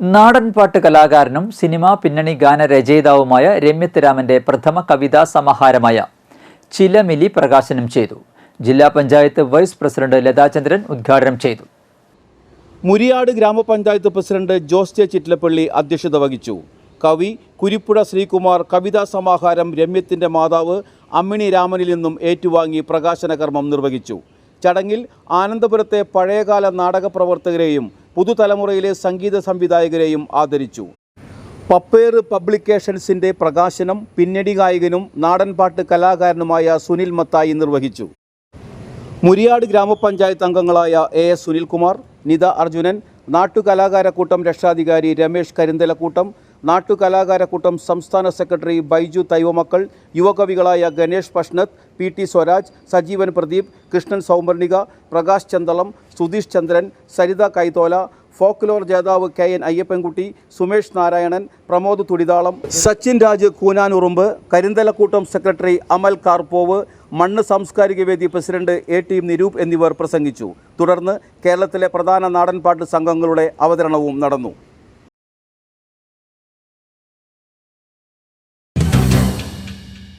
നാടൻപാട്ട് കലാകാരനും സിനിമാ പിന്നണി ഗാനരചയിതാവുമായ രമ്യത്ത് രാമന്റെ പ്രഥമ കവിതാ സമാഹാരമായ ചിലമിലി പ്രകാശനം ചെയ്തു. ജില്ലാ പഞ്ചായത്ത് വൈസ് പ്രസിഡന്റ് ലതാചന്ദ്രൻ ഉദ്ഘാടനം ചെയ്തു. മുരിയാട് ഗ്രാമപഞ്ചായത്ത് പ്രസിഡന്റ് ജോസ് ജെ ചിറ്റിലപ്പള്ളി അധ്യക്ഷത വഹിച്ചു. കവി കുരിപ്പുഴ ശ്രീകുമാർ കവിതാ സമാഹാരം രമ്യത്തിന്റെ മാതാവ് അമ്മിണി രാമനിൽ നിന്നും ഏറ്റുവാങ്ങി പ്രകാശന കർമ്മം നിർവഹിച്ചു. ചടങ്ങിൽ ആനന്ദപുരത്തെ പഴയകാല നാടക പ്രവർത്തകരെയും പുതുതലമുറയിലെ സംഗീത സംവിധായകരെയും ആദരിച്ചു. പപ്പേർ പബ്ലിക്കേഷൻസിന്റെ പ്രകാശനം പിന്നണി ഗായകനും നാടൻപാട്ട് കലാകാരനുമായ സുനിൽ മത്തായി നിർവഹിച്ചു. മുരിയാട് ഗ്രാമപഞ്ചായത്ത് അംഗങ്ങളായ എ എസ് സുനിൽകുമാർ നിത അർജുനൻ നാട്ടുകലാകാരക്കൂട്ടം രക്ഷാധികാരി രമേശ് കരിന്തലക്കൂട്ടം നാട്ടുകലാകാരക്കൂട്ടം സംസ്ഥാന secretary Baiju Thaivamakkal യുവകവികളായ Ganesh Pashnath P T Swaraj Sajeevan Pradeep Krishnan Saumarnika Prakash Chanthalam Sudheesh Chandran Saritha Kaithola folklore ജേതാവ് K N Ayyappankutty Sumesh Narayanan Pramod Thudithalam Sachin Raj Koonanurumbu Karinthalakoottam secretary Amal Karpov മണ്ണ് സാംസ്കാരിക വേദി president A T Niroop എന്നിവർ പ്രസംഗിച്ചു. തുടർന്ന് കേരളത്തിലെ പ്രധാന നാടൻപാട്ട് സംഘങ്ങളുടെ അവതരണവും നടന്നു.